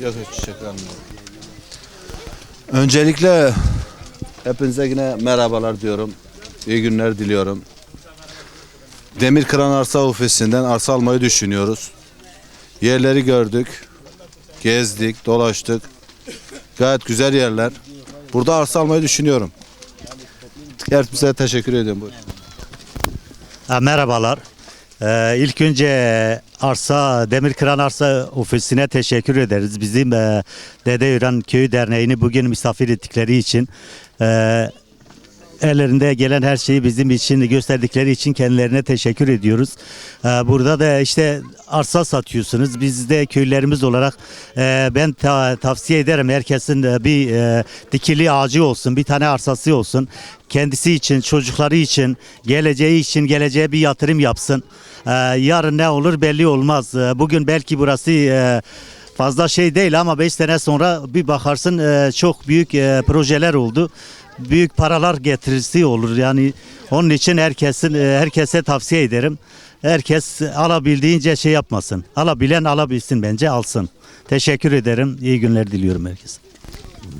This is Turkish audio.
Yok yok çiçek almıyorum. Öncelikle hepinize yine merhabalar diyorum. İyi günler diliyorum. Demir Kıran Arsa Ofisi'nden arsa almayı düşünüyoruz. Yerleri gördük. Gezdik, dolaştık. Gayet güzel yerler. Burada arsa almayı düşünüyorum. Hepinize teşekkür ediyorum. Buyurun. Ha, merhabalar. Ee, ilk önce Arsa Demir Kıran Arsa Ofisi'ne teşekkür ederiz. Bizim e, Dede Üren Köyü Derneği'ni bugün misafir ettikleri için e, ellerinde gelen her şeyi bizim için gösterdikleri için kendilerine teşekkür ediyoruz. Ee, burada da işte arsa satıyorsunuz. Biz de köylerimiz olarak e, ben ta- tavsiye ederim herkesin e, bir e, dikili ağacı olsun, bir tane arsası olsun. Kendisi için, çocukları için, geleceği için, geleceğe bir yatırım yapsın. Ee, yarın ne olur belli olmaz. Ee, bugün belki burası fazla şey değil ama 5 sene sonra bir bakarsın çok büyük projeler oldu. Büyük paralar getirisi olur. Yani onun için herkesin e, herkese tavsiye ederim. Herkes alabildiğince şey yapmasın. Alabilen alabilsin bence alsın. Teşekkür ederim. İyi günler diliyorum herkese.